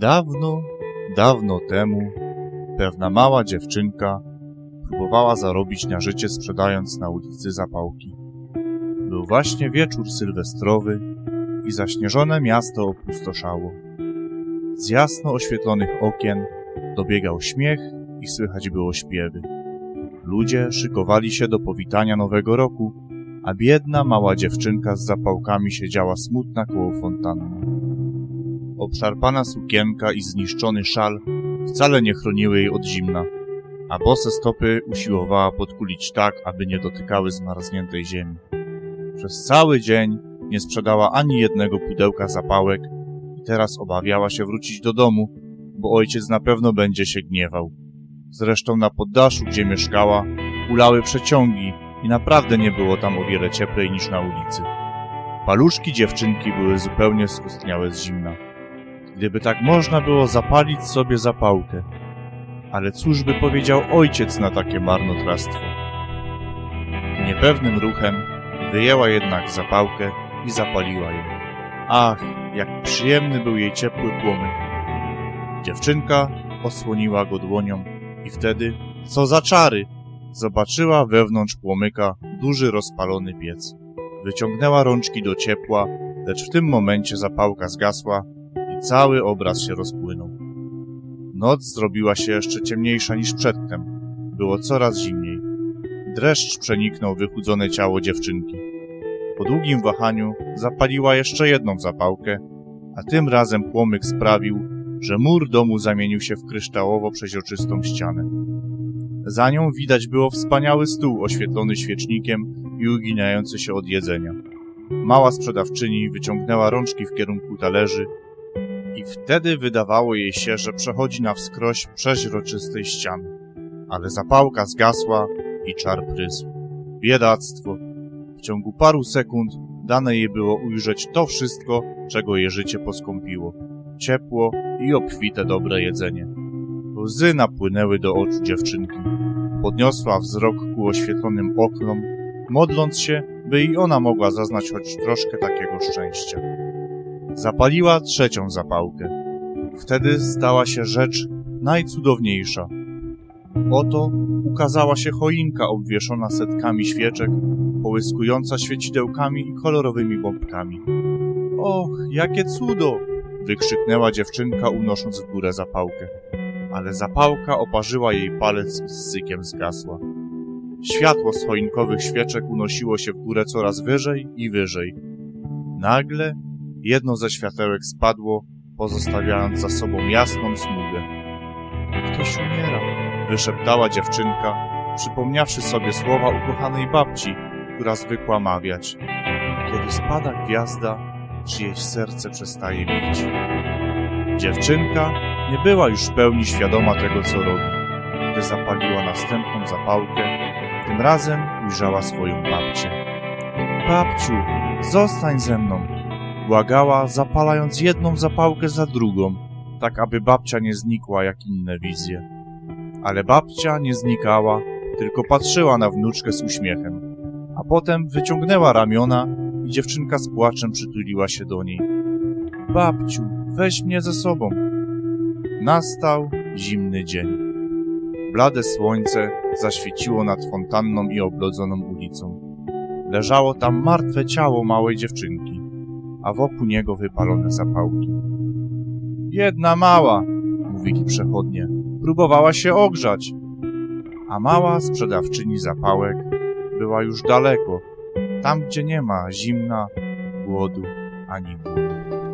Dawno, dawno temu pewna mała dziewczynka próbowała zarobić na życie sprzedając na ulicy zapałki. Był właśnie wieczór sylwestrowy i zaśnieżone miasto opustoszało. Z jasno oświetlonych okien dobiegał śmiech i słychać było śpiewy. Ludzie szykowali się do powitania nowego roku, a biedna mała dziewczynka z zapałkami siedziała smutna koło fontanny. Obszarpana sukienka i zniszczony szal wcale nie chroniły jej od zimna, a bose stopy usiłowała podkulić tak, aby nie dotykały zmarzniętej ziemi. Przez cały dzień nie sprzedała ani jednego pudełka zapałek i teraz obawiała się wrócić do domu, bo ojciec na pewno będzie się gniewał. Zresztą na poddaszu, gdzie mieszkała, ulały przeciągi i naprawdę nie było tam o wiele cieplej niż na ulicy. Paluszki dziewczynki były zupełnie skostniałe z zimna. Gdyby tak można było zapalić sobie zapałkę. Ale cóż by powiedział ojciec na takie marnotrawstwo? Niepewnym ruchem wyjęła jednak zapałkę i zapaliła ją. Ach, jak przyjemny był jej ciepły płomyk. Dziewczynka osłoniła go dłonią i wtedy, co za czary, zobaczyła wewnątrz płomyka duży rozpalony piec. Wyciągnęła rączki do ciepła, lecz w tym momencie zapałka zgasła cały obraz się rozpłynął. Noc zrobiła się jeszcze ciemniejsza niż przedtem. Było coraz zimniej. Dreszcz przeniknął wychudzone ciało dziewczynki. Po długim wahaniu zapaliła jeszcze jedną zapałkę, a tym razem płomyk sprawił, że mur domu zamienił się w kryształowo przeźroczystą ścianę. Za nią widać było wspaniały stół oświetlony świecznikiem i uginający się od jedzenia. Mała sprzedawczyni wyciągnęła rączki w kierunku talerzy i wtedy wydawało jej się, że przechodzi na wskroś przeźroczystej ściany. Ale zapałka zgasła i czar prysł. Biedactwo. W ciągu paru sekund dane jej było ujrzeć to wszystko, czego jej życie poskąpiło. Ciepło i obfite dobre jedzenie. Łzy napłynęły do oczu dziewczynki. Podniosła wzrok ku oświetlonym oknom, modląc się, by i ona mogła zaznać choć troszkę takiego szczęścia. Zapaliła trzecią zapałkę. Wtedy stała się rzecz najcudowniejsza. Oto ukazała się choinka obwieszona setkami świeczek, połyskująca świecidełkami i kolorowymi bombkami. Och, jakie cudo! wykrzyknęła dziewczynka, unosząc w górę zapałkę. Ale zapałka oparzyła jej palec i z sykiem zgasła. Światło z choinkowych świeczek unosiło się w górę coraz wyżej i wyżej. Nagle jedno ze światełek spadło, pozostawiając za sobą jasną smugę. Ktoś umiera, wyszeptała dziewczynka, przypomniawszy sobie słowa ukochanej babci, która zwykła mawiać. Kiedy spada gwiazda, czyjeś serce przestaje bić. Dziewczynka nie była już w pełni świadoma tego, co robi. Gdy zapaliła następną zapałkę, tym razem ujrzała swoją babcię. Babciu, zostań ze mną, błagała, zapalając jedną zapałkę za drugą, tak aby babcia nie znikła jak inne wizje. Ale babcia nie znikała, tylko patrzyła na wnuczkę z uśmiechem, a potem wyciągnęła ramiona i dziewczynka z płaczem przytuliła się do niej. Babciu, weź mnie ze sobą. Nastał zimny dzień. Blade słońce zaświeciło nad fontanną i oblodzoną ulicą. Leżało tam martwe ciało małej dziewczynki, a wokół niego wypalone zapałki. Jedna mała, mówili przechodnie, próbowała się ogrzać, a mała sprzedawczyni zapałek była już daleko, tam gdzie nie ma zimna, głodu ani bólu.